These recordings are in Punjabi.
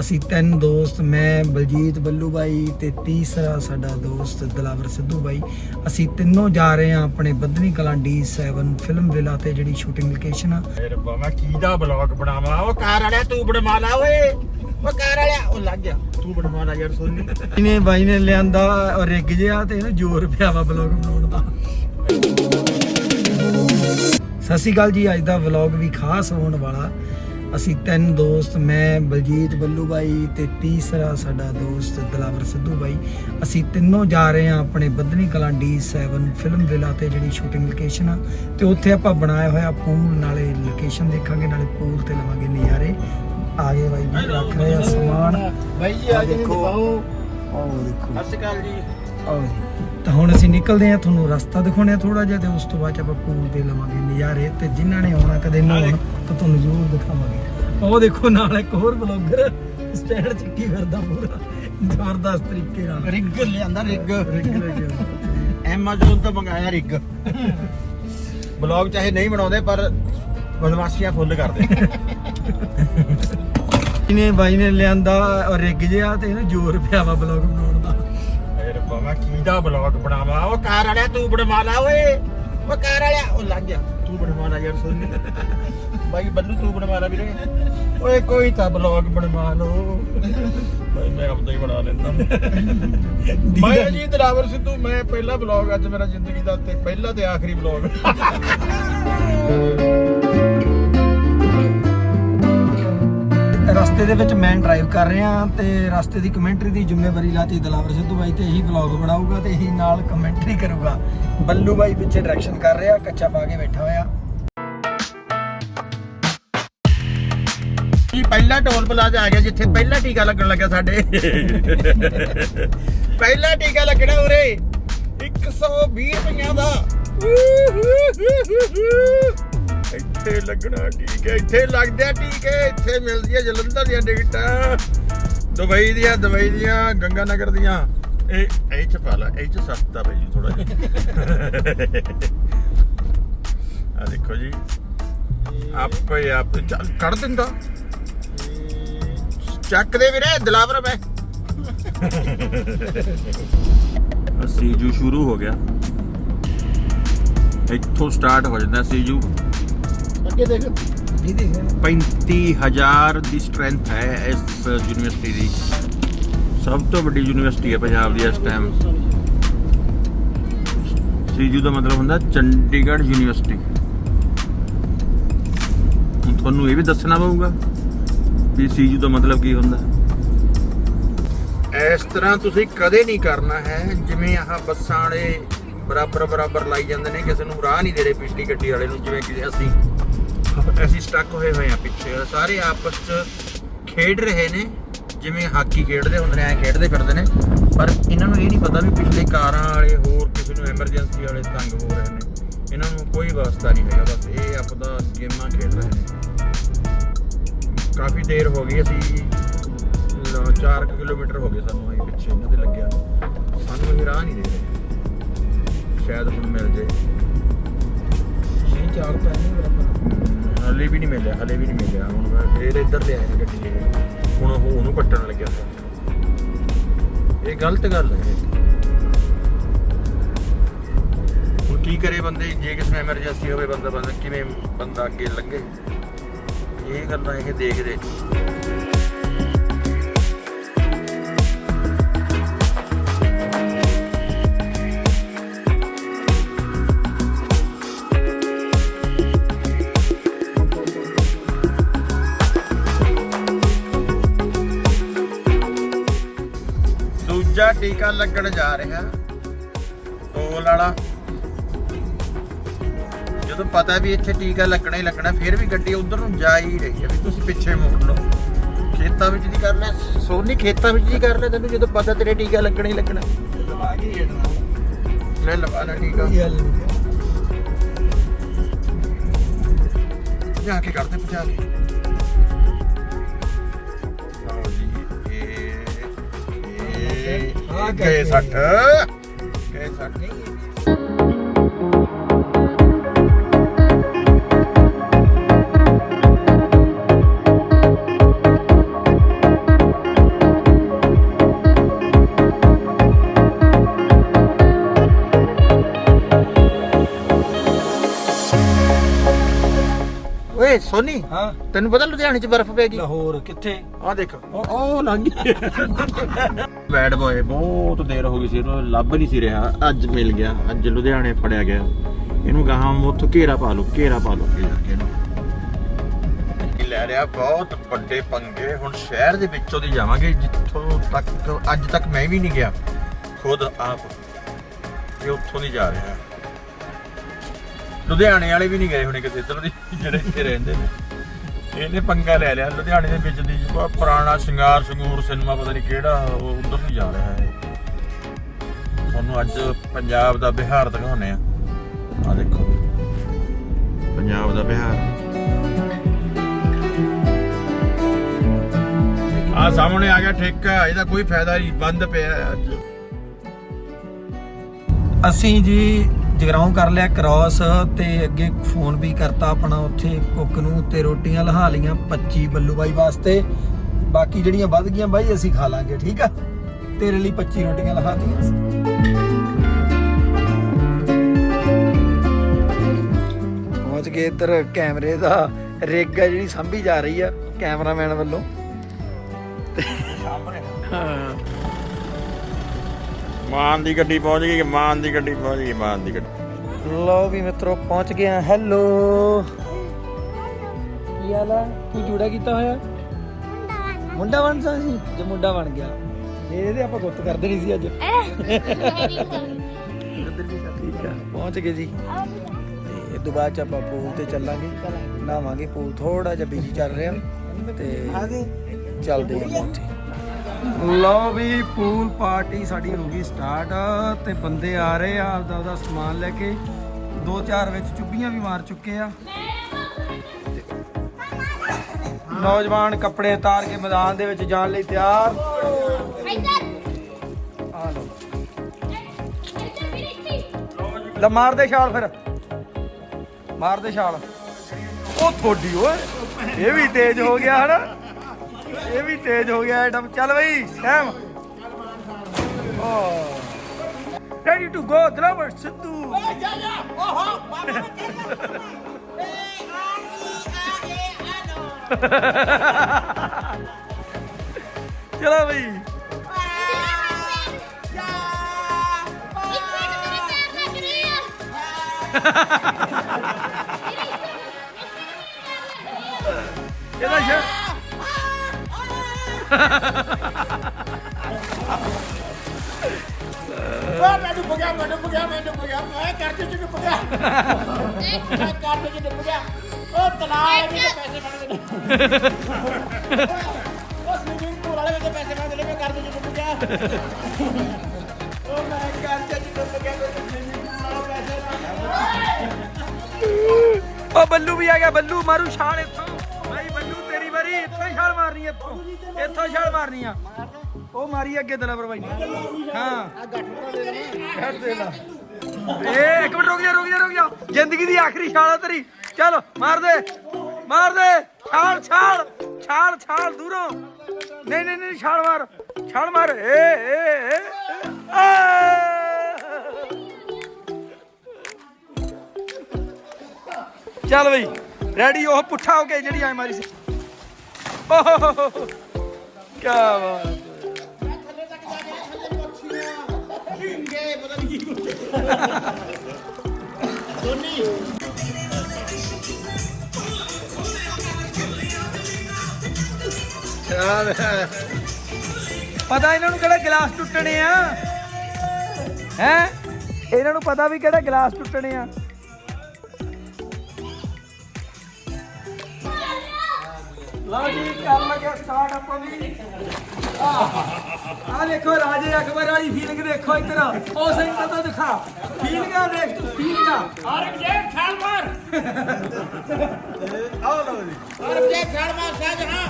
ਅਸੀਂ ਤਿੰਨ ਦੋਸਤ ਮੈਂ ਬਲਜੀਤ ਬੱਲੂ ਬਾਈ ਤੇ ਤੀਸਰਾ ਸਾਡਾ ਦੋਸਤ ਦਲਾਵਰ ਸਿੱਧੂ ਬਾਈ। ਅਸੀਂ ਤਿੰਨੋਂ ਜਾ ਰਹੇ ਹਾਂ ਆਪਣੇ Badhni Kalan D7 film villa ਤੇ ਜਿਹੜੀ ਸ਼ੂਟਿੰਗ ਲੋਕੇਸ਼ਨ ਆ। ਏ ਰੱਬਾ ਮੈਂ ਕੀ ਦਾ ਬਲੌਗ ਬਣਾਵਾਂ? ਉਹ ਕਾਰ ਵਾਲਿਆ ਤੂੰ ਬਣਵਾ ਲਾ ਓਏ। ਉਹ ਕਾਰ ਵਾਲਿਆ ਉਹ ਲੱਗ ਗਿਆ। ਤੂੰ ਬਣਵਾ ਲਾ ਯਾਰ ਸੋਨੀ। ਇਹਨੇ ਬਾਈ ਨੇ ਲਿਆਂਦਾ ਰਿੱਗ ਜਿਆ ਤੇ ਇਹਨੂੰ ਜ਼ੋਰ ਪਿਆ ਵਾ ਵਲੌਗ ਬਣਾਉਣ ਦਾ। ਸਤਿ ਸ਼੍ਰੀ ਅਕਾਲ ਜੀ ਅੱਜ ਦਾ ਵਲੌਗ ਵੀ ਖਾਸ ਹੋਣ ਵਾਲਾ। ਅਸੀਂ ਤਿੰਨ ਦੋਸਤ ਮੈਂ ਬਲਜੀਤ ਬੱਲੂ ਬਾਈ ਤੇ ਤੀਸਰਾ ਸਾਡਾ ਦੋਸਤ ਦਲਾਵਰ ਸਿੱਧੂ ਬਾਈ। ਅਸੀਂ ਤਿੰਨੋਂ ਜਾ ਰਹੇ ਹਾਂ ਆਪਣੇ Badhni Kalan D7 film villa ਤੇ ਜਿਹੜੀ ਸ਼ੂਟਿੰਗ ਲੋਕੇਸ਼ਨ ਆ। ਤੇ ਉੱਥੇ ਆਪਾਂ ਬਣਾਇਆ ਹੋਇਆ ਪੂਲ ਨਾਲੇ ਲੋਕੇਸ਼ਨ ਦੇਖਾਂਗੇ ਨਾਲੇ ਪੂਲ ਤੇ ਲਵਾਂਗੇ ਨਜ਼ਾਰੇ। ਆਗੇ ਬਾਈ ਜੀ ਰੱਖ ਰਹੇ ਆ ਸਮਾਨ। ਬਾਈ ਜੀ ਆ ਦੇਖੋ। ਆਓ ਦੇਖੋ। ਸਤਿ ਸ਼੍ਰੀ ਅਕਾਲ ਜੀ। ਆਓ ਜੀ। ਤਾਂ ਹੁਣ ਅਸੀਂ ਨਿਕਲਦੇ ਹਾਂ ਤੁਹਾਨੂੰ ਰਸਤਾ ਦਿਖਾਉਣੇ ਆ ਥੋੜਾ ਜਿਹਾ ਤੇ ਉਸ ਤੋਂ ਬਾਅਦ ਆਪਾਂ ਪੂਲ ਦੇ ਲਵਾਂਗੇ ਨਜ਼ਾਰੇ ਤੇ ਜਿਨ੍ਹਾਂ ਨੇ ਆਉਣਾ ਕਦੇ ਨਾ ਆਉਣਾ ਤਾਂ ਤੁਹਾਨੂੰ ਜ਼ਰੂਰ ਦਿਖਾਵਾਂਗੇ। ਉਹ ਦੇਖੋ ਨਾਲ ਇੱਕ ਹੋਰ ਬਲੌਗਰ ਸਟੈਂਡ ਚੱਕੀ ਫਿਰਦਾ ਪੂਰਾ ਜ਼ਬਰਦਸਤ ਤਰੀਕੇ ਨਾਲ। ਰਿੱਗ ਲਿਆਂਦਾ ਰਿੱਗ। ਐਮਾਜ਼ਨ ਤੋਂ ਮੰਗਾਇਆ ਰਿੱਗ। ਬਲੌਗ ਚਾਹੇ ਨਹੀਂ ਬਣਾਉਂਦੇ ਪਰ ਬਦਮਾਸ਼ੀਆਂ ਫੁੱਲ ਕਰਦੇ। ਇਹਨੇ ਬਾਈ ਨੇ ਲਿਆਂਦਾ ਰਿੱਗ ਜਿਆ ਤੇ ਇਹਨੂੰ ਜ਼ੋਰ ਪਿਆ ਵਾ ਬਲੌਗ ਬਣਾਉਣ ਦਾ। ਏ ਰੱਬਾ ਮੈਂ ਕੀ ਬਲੌਗ ਬਣਾਵਾਂ? ਉਹ ਕਾਰ ਵਾਲਿਆ ਤੂੰ ਬਣਵਾ ਲਾ ਓਏ। ਉਹ ਕਾਰ ਵਾਲਿਆ, ਉਹ ਲੱਗ ਗਿਆ। ਤੂੰ ਬਣਵਾ ਲਾ ਯਾਰ ਸੋਨੀ ਬਾਈ ਬੱਲੂ, ਤੂੰ ਬਣਵਾ ਲਾ ਵੀਰੇ। ਓਏ ਕੋਈ ਤਾਂ ਬਲੌਗ ਬਣਵਾ ਲਓ। ਬਾਈ ਮੈਂ ਆਪਦਾ ਹੀ ਬਣਾ ਲੈਂਦਾ। ਮੈਂ ਜੀ ਦਰਾਵਰ ਸਿੱਧੂ, ਮੈਂ ਪਹਿਲਾ ਬਲੌਗ ਅੱਜ ਮੇਰਾ ਜ਼ਿੰਦਗੀ ਦਾ ਤੇ ਪਹਿਲਾ ਤੇ ਆਖਰੀ ਬਲੌਗ ਰਸਤੇ ਦੇ ਵਿੱਚ ਮੈਂ ਡਰਾਈਵ ਕਰ ਰਿਹਾ ਤੇ ਰਸਤੇ ਦੀ ਕਮੈਂਟਰੀ ਦੀ ਜ਼ਿੰਮੇਵਾਰੀ ਲਾਤੀ ਦਲਾਵਰ ਸਿੱਧੂ ਬਾਈ ਤੇ ਇਹੀ ਵਲੌਗ ਬਣਾਊਗਾ ਤੇ ਇਹੀ ਨਾਲ ਕਮੈਂਟਰੀ ਕਰੂਗਾ। ਬੱਲੂ ਬਾਈ ਪਿੱਛੇ ਡਾਇਰੈਕਸ਼ਨ ਕਰ ਰਿਹਾ, ਕੱਚਾ ਪਾ ਕੇ ਬੈਠਾ ਹੋਇਆ। ਜੀ ਪਹਿਲਾ ਟੋਲ ਪਲਾਜ਼ਾ ਆ ਗਿਆ ਜਿੱਥੇ ਪਹਿਲਾ ਟੀਕਾ ਲੱਗਣ ਲੱਗਾ ਸਾਡੇ। ਪਹਿਲਾ ਟੀਕਾ ਲੱਗਣਾ ਉਰੇ। 120 ਰੁਪਈਆਂ ਦਾ। ਲੱਗਣਾ ਠੀਕ ਹੈ, ਇੱਥੇ ਲੱਗਦੇ ਆ ਟੀਕੇ ਇੱਥੇ ਮਿਲਦੀਆਂ ਜਲੰਧਰ ਦੀਆਂ ਟਿਕਟਾਂ। ਦੁਬਈ ਦੀਆਂ ਦੁਬਈ ਦੀਆਂ ਗੰਗਾ ਨਗਰ ਦੀਆਂ। ਇਹ ਇਹ ਚ ਪਾ ਲਾ, ਇਹ ਚ ਸਸਤਾ ਬਈ ਥੋੜਾ ਜਿਹਾ। ਆ ਦੇਖੋ ਜੀ। ਆਪੇ ਆਪ, ਚੱਲ, ਕੱਢ ਦਿੰਦਾ। ਚੱਕ ਦੇ ਵੀਰੇ, ਦਲਾਵਰ ਮੈਂ। ਸੀਜੂ ਸ਼ੁਰੂ ਹੋ ਗਿਆ। ਇੱਥੋਂ ਸਟਾਰਟ ਹੋ ਜਾਂਦਾ ਸੀਜੂ। ਅੱਗੇ ਦੇਖ ਜੀ ਦੇਖ 35000 ਦੀ ਸਟਰੈਂਥ ਹੈ ਇਸ ਯੂਨੀਵਰਸਿਟੀ ਦੀ ਸਭ ਤੋਂ ਵੱਡੀ ਯੂਨੀਵਰਸਿਟੀ ਹੈ ਪੰਜਾਬ ਦੀ ਇਸ ਟਾਈਮ ਸੀਜੂ ਦਾ ਮਤਲਬ ਹੁੰਦਾ ਚੰਡੀਗੜ੍ਹ ਯੂਨੀਵਰਸਿਟੀ ਹੁਣ ਤੁਹਾਨੂੰ ਇਹ ਵੀ ਦੱਸਣਾ ਪਊਗਾ ਵੀ ਸੀਜੂ ਦਾ ਮਤਲਬ ਕੀ ਹੁੰਦਾ ਇਸ ਤਰ੍ਹਾਂ ਤੁਸੀਂ ਕਦੇ ਨਹੀਂ ਕਰਨਾ ਹੈ ਜਿਵੇਂ ਆਹ ਬੱਸਾਂ ਵਾਲੇ ਬਰਾਬਰ ਬਰਾਬਰ ਲਾਈ ਜਾਂਦੇ ਨੇ ਕਿਸੇ ਨੂੰ ਰਾਹ ਨਹੀਂ ਦੇ ਰਹੇ ਪਿਛਲੀ ਗੱਡੀ ਵਾਲੇ ਨੂੰ ਜਿਵੇਂ ਕਿ ਅਸੀਂ ਅਸੀਂ ਸਟਕ ਹੋਏ ਹੋਏ ਆ ਪਿੱਛੇ। ਸਾਰੇ ਆਪਸ 'ਚ ਖੇਡ ਰਹੇ ਨੇ, ਜਿਵੇਂ ਹਾਕੀ ਖੇਡਦੇ ਹੁੰਦੇ ਨੇ, ਐ ਖੇਡਦੇ ਫਿਰਦੇ ਨੇ। ਪਰ ਇਹਨਾਂ ਨੂੰ ਇਹ ਨਹੀਂ ਪਤਾ ਵੀ ਪਿਛਲੇ ਕਾਰਾਂ ਵਾਲੇ ਹੋਰ ਕਿਸੇ ਨੂੰ ਐਮਰਜੈਂਸੀ ਵਾਲੇ ਤੰਗ ਹੋ ਰਹੇ ਨੇ। ਇਹਨਾਂ ਨੂੰ ਕੋਈ ਵਾਸਤਾ ਨਹੀਂ ਹੈਗਾ, ਬਸ ਇਹ ਆਪਦਾ ਗੇਮਾਂ ਖੇਡ ਰਹੇ ਨੇ। ਕਾਫੀ ਦੇਰ ਹੋ ਗਈ ਅਸੀਂ 4 ਕਿਲੋਮੀਟਰ ਹੋ ਗਏ ਸਾਨੂੰ ਅਸੀਂ ਪਿੱਛੇ, ਇਹਨਾਂ ਦੇ ਲੱਗਿਆ ਸਾਨੂੰ ਇਹ ਰਾਹ ਨਹੀਂ ਦੇ ਰਹੇ। ਸ਼ਾਇਦ ਹੁਣ ਮਿਲ ਜੇ। ਛੇ ਚਾਰ ਪੈਣੇ ਬਰਾਬਰ ਹਲੇ ਵੀ ਨਹੀਂ ਮਿਲਿਆ, ਹਲੇ ਵੀ ਨਹੀਂ ਮਿਲਿਆ। ਹੁਣ ਮੈਂ ਫੇਰ ਇੱਧਰ ਲਿਆਇਆ ਗੱਡੀ ਹੁਣ ਉਹ ਉਹਨੂੰ ਕੱਟਣ ਲੱਗਿਆ ਇਹ ਗਲਤ ਗੱਲ ਹੈ। ਹੁਣ ਕੀ ਕਰੇ ਬੰਦੇ? ਜੇ ਕਿਸੇ ਨੂੰ ਐਮਰਜੈਂਸੀ ਹੋਵੇ, ਬੰਦਾ ਬੰਦਾ ਕਿਵੇਂ ਬੰਦਾ ਅੱਗੇ ਲੰਘੇ ਇਹ ਗੱਲਾਂ ਇਹ ਦੇਖਦੇ। ਦੂਜਾ ਟੀਕਾ ਲੱਗਣ ਜਾ ਰਿਹਾ। ਟੋਲ ਵਾਲਾ। ਜਦੋਂ ਪਤਾ ਵੀ ਇੱਥੇ ਟੀਕਾ ਲੱਗਣਾ ਹੀ ਲੱਗਣਾ ਫਿਰ ਵੀ ਗੱਡੀ ਉਧਰ ਨੂੰ ਜਾ ਹੀ ਰਹੀ ਹੈ ਵੀ ਤੁਸੀਂ ਪਿੱਛੇ ਮੋੜ ਲਓ। ਖੇਤਾਂ ਵਿੱਚ ਦੀ ਕਰ ਲੈ ਸੋਨੀ ਖੇਤਾਂ ਵਿੱਚ ਦੀ ਕਰ ਲੈ ਤੈਨੂੰ ਜਦੋਂ ਪਤਾ ਤੇਰੇ ਟੀਕਾ ਲੱਗਣਾ ਹੀ ਲੱਗਣਾ। ਲੈ ਲਵਾ ਲੈ ਟੀਕਾ। ਜਾ ਕੇ ਕਰਦੇ ਪਹੁੰਚਾ ਕੇ। ਇਹ ਆਹ ਗਏ ਕਰਕੇ। 60 ਗਏ 60 ਸੋਨੀ ਹਾਂ। ਤੈਨੂੰ ਪਤਾ ਲੁਧਿਆਣੇ 'ਚ ਬਰਫ਼ ਪੈ ਗਈ? ਲਾਹੌਰ ਕਿੱਥੇ? ਆ ਦੇਖ। ਉਹ ਉਹ ਲੰਘ ਬੈਡ ਬੋਏ ਬਹੁਤ ਦੇਰ ਹੋ ਗਈ ਸੀ ਇਹਨੂੰ ਲੱਭ ਨਹੀਂ ਸੀ ਰਿਹਾ। ਅੱਜ ਮਿਲ ਗਿਆ ਅੱਜ ਲੁਧਿਆਣੇ ਫੜਿਆ ਗਿਆ। ਇਹਨੂੰ ਗਾਹਾਂ ਉੱਥੋਂ ਘੇਰਾ ਪਾ ਲਓ ਘੇਰਾ ਪਾ ਲਓ। ਇਹਨੂੰ। ਇਹ ਲੈ ਰਿਹਾ ਬਹੁਤ ਵੱਡੇ ਪੰਗੇ। ਹੁਣ ਸ਼ਹਿਰ ਦੇ ਵਿੱਚੋਂ ਦੀ ਜਾਵਾਂਗੇ ਜਿੱਥੋਂ ਤੱਕ ਅੱਜ ਤੱਕ ਮੈਂ ਵੀ ਨਹੀਂ ਗਿਆ। ਖੁਦ ਆਪ। ਇਹ ਉੱਥੋਂ ਦੀ ਜਾ ਰਿਹਾ। ਲੁਧਿਆਣੇ ਵਾਲੇ ਵੀ ਨਹੀਂ ਗਏ ਹੋਣੇ ਕਿਤੇ ਇੱਧਰ ਦੀ। ਜਿਹੜੇ ਇੱਥੇ ਰਹਿੰਦੇ ਨੇ। ਇਹਨੇ ਪੰਗਾ ਲੈ ਲਿਆ। ਲੁਧਿਆਣੇ ਦੇ ਵਿੱਚ ਦੀ ਜਿਹੜਾ ਪੁਰਾਣਾ ਸ਼ਿੰਗਾਰ, ਸੰਗੂਰ, ਸਿਨੇਮਾ ਪਤਾ ਨਹੀਂ ਕਿਹੜਾ, ਉਹ ਉਧਰ ਨੂੰ ਜਾ ਰਿਹਾ ਹੈ। ਤੁਹਾਨੂੰ ਅੱਜ ਪੰਜਾਬ ਦਾ ਬਿਹਾਰ ਦਿਖਾਉਨੇ ਆ ਆ ਦੇਖੋ। ਪੰਜਾਬ ਦਾ ਬਿਹਾਰ। ਆ ਸਾਹਮਣੇ ਆ ਗਿਆ ਠੇਕਾ। ਇਹਦਾ ਕੋਈ ਫਾਇਦਾ ਨਹੀਂ। ਬੰਦ ਪਿਆ ਅੱਜ। ਅਸੀਂ ਜੀ ਜਗਰਾਉਂ ਕਰ ਲਿਆ ਕ੍ਰਾਸ ਤੇ ਅੱਗੇ ਫੋਨ ਵੀ ਕਰਤਾ ਆਪਣਾ ਉੱਥੇ ਕੁੱਕ ਨੂੰ ਤੇ ਰੋਟੀਆਂ ਲਹਾ ਲੀਆਂ 25 ਬੱਲੂ ਬਾਈ ਵਾਸਤੇ। ਬਾਕੀ ਜਿਹੜੀਆਂ ਵੱਧ ਗਈਆਂ ਬਾਈ ਅਸੀਂ ਖਾ ਲਾਂਗੇ ਠੀਕ ਆ? ਤੇਰੇ ਲਈ 25 ਰੋਟੀਆਂ ਲਹਾਤੀਆਂ ਪਹੁੰਚ ਗਏ ਇੱਧਰ ਕੈਮਰੇ ਦਾ ਰਿਗ ਆ ਜਿਹੜੀ ਸੰਭੀ ਜਾ ਰਹੀ ਆ ਕੈਮਰਾਮੈਨ ਵੱਲੋਂ। ਹਾਂ। ਮਾਨ ਦੀ ਗੱਡੀ ਪਹੁੰਚ ਗਈ ਮਾਨ ਦੀ ਗੱਡੀ ਪਹੁੰਚ ਗਈ ਮਾਨ ਦੀ ਗੱਡੀ। ਲਓ ਵੀ ਮਿੱਤਰੋ ਪਹੁੰਚ ਗਏ ਆ। ਹੈਲੋ ਕੀ ਹਾਲ ਆ? ਕੀ ਜੂੜਾ ਕੀਤਾ ਹੋਇਆ? ਮੁੰਡਾ ਬਣ ਸਾ ਸੀ? ਜੇ ਮੁੰਡਾ ਬਣ ਗਿਆ। ਇਹਦੇ ਆਪਾਂ ਗੁੱਤ ਕਰਦੇ ਨਹੀਂ ਸੀ ਅੱਜ। ਠੀਕ ਆ ਪਹੁੰਚ ਗਏ ਜੀ। ਤੇ ਇਹ ਤੋਂ ਬਾਅਦ ਚ ਆਪਾਂ ਪੂਲ ਤੇ ਚੱਲਾਂਗੇ ਨਹਾਵਾਂਗੇ ਪੂਲ। ਥੋੜਾ ਜਿਹਾ ਬਿਜ਼ੀ ਚੱਲ ਰਿਹਾ। ਤੇ ਚੱਲਦੇ ਆ ਉੱਥੇ ਲਓ ਵੀ ਪੂਲ ਪਾਰਟੀ ਸਾਡੀ ਹੋ ਗਈ ਸਟਾਰਟ ਤੇ ਬੰਦੇ ਆ ਰਹੇ ਆ, ਆਪਦਾ ਉਹਦਾ ਸਮਾਨ ਲੈ ਕੇ। ਦੋ ਚਾਰ ਵਿੱਚ ਚੁੱਭੀਆਂ ਵੀ ਮਾਰ ਚੁੱਕੇ ਆ। ਨੌਜਵਾਨ ਕੱਪੜੇ ਉਤਾਰ ਕੇ ਮੈਦਾਨ ਦੇ ਵਿੱਚ ਜਾਣ ਲਈ ਤਿਆਰ। ਆ ਲਓ। ਲੈ ਮਾਰ ਦੇ ਛਾਲ ਫਿਰ। ਮਾਰ ਦੇ ਛਾਲ। ਉਹ ਥੋੜੀ ਓਏ, ਇਹ ਵੀ ਤੇਜ਼ ਹੋ ਗਿਆ ਹਨਾ। ਇਹ ਵੀ ਤੇਜ਼ ਹੋ ਗਿਆ ਐਡਮ ਚੱਲ ਬਈ Sam O ready to go Dalvir Sidhu ਚਲੋ ਬਈ। ਇਹਦਾ ਸ਼ਰ ਮੈਨੂੰ ਪੁਗਿਆ ਮੈਨੂੰ ਪੁਗਿਆ ਮੈਨੂੰ ਪੁਗਿਆ ਮੈਂ ਕਰਦੇ ਚ ਡੁੱਬ ਗਿਆ ਮੈਂ ਕਰਦੇ ਚ ਡੁੱਬ ਗਿਆ ਉਹ ਤਲਾਏ ਵੀ ਪੈਸੇ ਉਹ ਸਵਿਮਿੰਗ ਪੂਲ ਵਾਲੇ ਵੀ ਪੈਸੇ ਮੰਗਦੇ ਮੈਂ ਕਰਦੇ ਚ ਡੁੱਬ ਗਿਆ ਉਹ ਮੈਂ ਕਰਦੇ ਚ ਡੁੱਬ ਗਿਆ ਮੈਨੂੰ ਸਵਿਮਿੰਗ ਪੂਲ ਵਾਲਾ ਪੈਸੇ ਮੰਗਦਾ। ਓ ਬੱਲੂ ਵੀ ਆ ਗਿਆ, ਬੱਲੂ ਮਾਰੂ ਛਾਲ ਇੱਥੋਂ। ਭਾਈ ਬੱਲੂ, ਤੇਰੀ ਵਾਰੀ ਇੱਥੋਂ ਛਾਲ ਮਾਰਨੀ ਇੱਥੋਂ। ਇੱਥੋਂ ਛਾਲ ਮਾਰਨੀ ਆ। ਉਹ ਮਾਰੀ ਅੱਗੇ ਦਲਵਰ ਬਾਈ ਨੇ ਹਾਂ। ਛੱਡ ਦੇ ਲਾ। ਏ, ਇੱਕ ਮਿੰਟ ਰੁਕ ਜਾ ਰੁਕ ਜਾ ਰੁਕ ਜਾ। ਜ਼ਿੰਦਗੀ ਦੀ ਆਖਰੀ ਛਾਲ ਆ ਤੇਰੀ। ਚੱਲ, ਮਾਰ ਦੇ। ਮਾਰ ਦੇ। ਛਾਲ ਛਾਲ। ਛਾਲ ਛਾਲ, ਦੂਰੋਂ। ਨਹੀਂ ਨਹੀਂ ਨਹੀਂ, ਛਾਲ ਮਾਰ। ਛਾਲ ਮਾਰ। ਏ ਏ ਏ। ਚੱਲ ਬਈ। ਰੈਡੀ ਉਹ ਪੁੱਠਾ ਹੋ ਕੇ ਜਿਹੜੀ ਆਈ ਮਾਰੀ ਸੀ। ਓਹ ਕੀ ਬਾਤ ਹੈ। ਥੱਲੇ ਤੱਕ ਜਾ ਕੇ ਥੱਲੇ ਪਹੁੰਚੀਆਂ ਢਿੰਗੇ ਪਤਾ ਨਹੀਂ ਕੀ ਕੁਛ ਸੋਨੀ ਪਤਾ ਇਹਨਾਂ ਨੂੰ ਕਿਹੜਾ ਗਲਾਸ ਟੁੱਟਣੇ ਆ? ਹੈ? ਇਹਨਾਂ ਨੂੰ ਪਤਾ ਵੀ ਕਿਹੜਾ ਗਲਾਸ ਟੁੱਟਣੇ ਆ? ਲਓ ਜੀ ਕਰਨ ਲੱਗਿਆ ਸਟਾਰਟ ਆਪਾਂ ਵੀ। ਆ ਦੇਖੋ ਰਾਜੇ ਅਕਬਰ ਵਾਲੀ ਫੀਲਿੰਗ ਦੇਖੋ ਇੱਧਰ। ਉਹ ਸੈਂਟਰ ਤੋਂ ਦਿਖਾ। ਫੀਲਿੰਗਾਂ ਦੇਖ ਤੂੰ ਫੀਲਿੰਗਾਂ ਔਰੰਗਜ਼ੇਬ ਛਾਲ ਮਾਰ ਆਓ ਲਓ ਜੀ। ਔਰੰਗਜ਼ੇਬ ਛਾਲ ਮਾਰ ਸ਼ਾਹਜਹਾਂ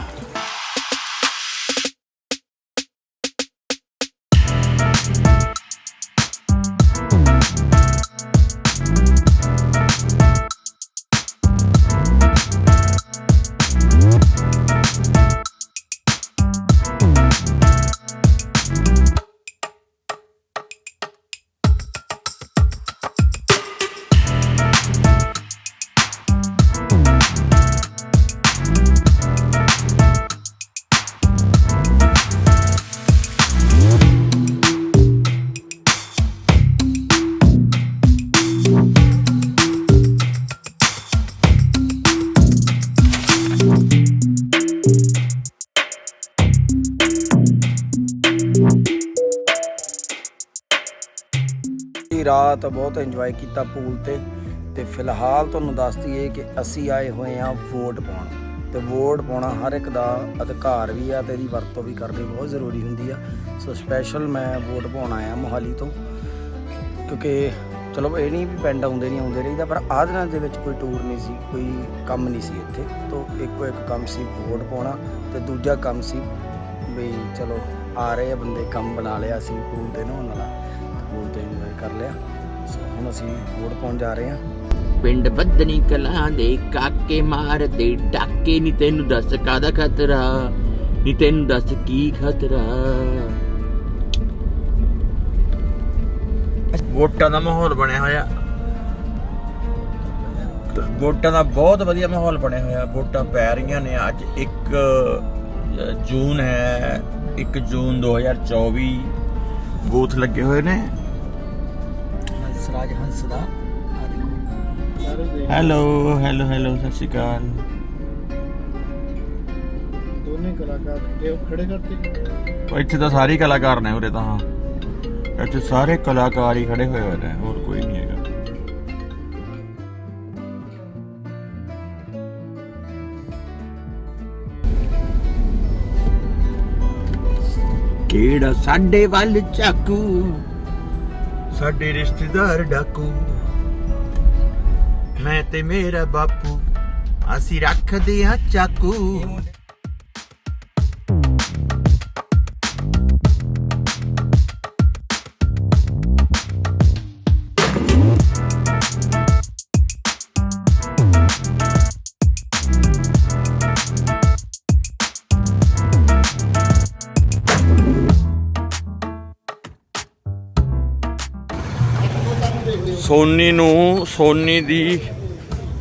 ਰਾਤ ਬਹੁਤ ਇੰਜੋਏ ਕੀਤਾ ਪੂਲ ਤੇ। ਤੇ ਫਿਲਹਾਲ ਤੁਹਾਨੂੰ ਦੱਸ ਦਈਏ ਕਿ ਅਸੀਂ ਆਏ ਹੋਏ ਹਾਂ ਵੋਟ ਪਾਉਣ। ਤੇ ਵੋਟ ਪਾਉਣਾ ਹਰ ਇੱਕ ਦਾ ਅਧਿਕਾਰ ਵੀ ਆ ਤੇ ਇਹਦੀ ਵਰਤੋਂ ਵੀ ਕਰਨੀ ਬਹੁਤ ਜ਼ਰੂਰੀ ਹੁੰਦੀ ਆ। ਸੋ ਸਪੈਸ਼ਲ ਮੈਂ ਵੋਟ ਪਾਉਣ ਆਇਆ ਮੋਹਾਲੀ ਤੋਂ। ਕਿਉਂਕਿ ਚਲੋ ਇਹ ਨਹੀਂ ਵੀ ਪਿੰਡ ਆਉਂਦੇ ਨਹੀਂ ਆਉਂਦੇ ਰਹੀਦਾ, ਪਰ ਆਹ ਦਿਨਾਂ ਦੇ ਵਿੱਚ ਕੋਈ ਟੂਰ ਨਹੀਂ ਸੀ, ਕੋਈ ਕੰਮ ਨਹੀਂ ਸੀ ਇੱਥੇ। ਤੋਂ ਇੱਕੋ ਇੱਕ ਕੰਮ ਸੀ ਵੋਟ ਪਾਉਣਾ ਤੇ ਦੂਜਾ ਕੰਮ ਸੀ ਵੀ ਚਲੋ ਆ ਰਹੇ ਆ ਬੰਦੇ ਕੰਮ ਬਣਾ ਲਿਆ ਸੀ ਪੂਲ ਤੇ ਨਹਾਉਣ ਵਾਲਾ ਪੂਲ ਤੇ ਇੰਜੋਏ ਕਰ ਲਿਆ। ਹੁਣ ਅਸੀਂ ਵੋਟ ਪਾਉਣ ਜਾ ਰਹੇ ਹਾਂ। ਪਿੰਡ ਬੱਦਨੀ ਕਲਾਂ ਦੇ ਕਾਕੇ ਮਾਰਦੇ ਡਾਕੇ ਨਹੀਂ ਤੈਨੂੰ ਦੱਸ ਕਾਦਾ ਖਤਰਾ ਨਹੀਂ ਤੈਨੂੰ ਦੱਸ ਕੀ ਖਤਰਾ। ਵੋਟਾਂ ਦਾ ਮਾਹੌਲ ਬਣਿਆ ਹੋਇਆ। ਵੋਟਾਂ ਦਾ ਬਹੁਤ ਵਧੀਆ ਮਾਹੌਲ ਬਣਿਆ ਹੋਇਆ। ਵੋਟਾਂ ਪੈ ਰਹੀਆਂ ਨੇ ਅੱਜ 1 ਜੂਨ ਹੈ 1 ਜੂਨ 2024 ਬੂਥ ਲੱਗੇ ਹੋਏ ਨੇ। ਸਰਾਜ ਹੰਸ ਦਾ ਆ ਦੇਖੋ ਹੈਲੋ ਹੈਲੋ ਹੈਲੋ ਸਤਿ ਸ਼੍ਰੀ ਅਕਾਲ। ਦੋਨੇ ਕਲਾਕਾਰ ਤੇ ਖੜੇ ਕਰਤੇ ਉਹ ਇੱਥੇ ਤਾਂ ਸਾਰੇ ਕਲਾਕਾਰ ਨੇ ਉਰੇ ਤਾਂ। ਹਾਂ ਇੱਥੇ ਸਾਰੇ ਕਲਾਕਾਰ ਹੀ ਖੜੇ ਹੋਏ ਹੋਏ ਨੇ ਹੋਰ ਕੋਈ ਨਹੀਂ ਹੈਗਾ। ਕਿਹੜਾ ਸਾਡੇ ਵੱਲ ਚਾਕੂ? ਸਾਡੇ ਰਿਸ਼ਤੇਦਾਰ ਡਾਕੂ। ਮੈਂ ਤੇ ਮੇਰਾ ਬਾਪੂ ਅਸੀਂ ਰੱਖਦੇ ਆ ਚਾਕੂ। ਸੋਨੀ ਨੂੰ ਸੋਨੀ ਦੀ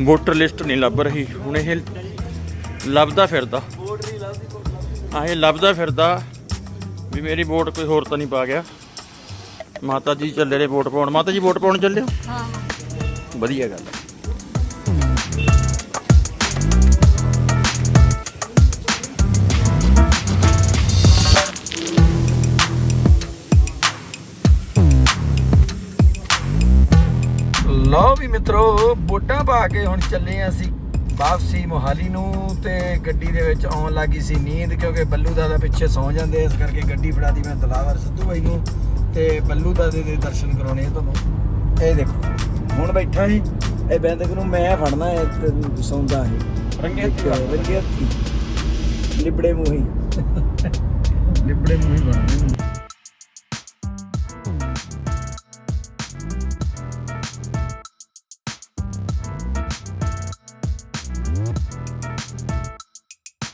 ਵੋਟਰ ਲਿਸਟ ਨਹੀਂ ਲੱਭ ਰਹੀ। ਹੁਣ ਇਹ ਲੱਭਦਾ ਫਿਰਦਾ। ਆ ਇਹ ਲੱਭਦਾ ਫਿਰਦਾ ਵੀ ਮੇਰੀ ਵੋਟ ਕੋਈ ਹੋਰ ਤਾਂ ਨਹੀਂ ਪਾ ਗਿਆ। ਮਾਤਾ ਜੀ ਚੱਲੇ ਨੇ ਵੋਟ ਪਾਉਣ। ਮਾਤਾ ਜੀ ਵੋਟ ਪਾਉਣ ਚੱਲੇ ਹੋ ਹਾਂ। ਵਧੀਆ ਗੱਲ ਹੈ। ਮਿੱਤਰੋ ਵੋਟਾਂ ਪਾ ਕੇ ਹੁਣ ਚੱਲੇ ਹਾਂ ਅਸੀਂ ਵਾਪਸੀ ਮੋਹਾਲੀ ਨੂੰ ਤੇ ਗੱਡੀ ਦੇ ਵਿੱਚ ਆਉਣ ਲੱਗੀ ਸੀ ਨੀਂਦ ਕਿਉਂਕਿ ਬੱਲੂ ਦਾਦਾ ਪਿੱਛੇ ਸੌ ਜਾਂਦੇ ਇਸ ਕਰਕੇ ਗੱਡੀ ਫੜਾਦੀ ਮੈਂ ਦਲਾਵਰ ਸਿੱਧੂ ਬਾਈ ਨੂੰ ਤੇ ਬੱਲੂ ਦਾਦੇ ਦੇ ਦਰਸ਼ਨ ਕਰਾਉਣੇ ਆ ਤੁਹਾਨੂੰ। ਇਹ ਦੇਖੋ ਹੁਣ ਬੈਠਾ ਸੀ ਇਹ ਬੈਂਦਕ ਨੂੰ ਮੈਂ ਫੜਨਾ ਹੈ ਤੇ ਸੌਂਦਾ ਹੈ। ਰੰਗੇ। ਰੰਗੇ ਲਿਬੜੇ ਮੂੰਹੀ ਲਿਬੜੇ ਮੂੰਹੀ ਬਣਦੇ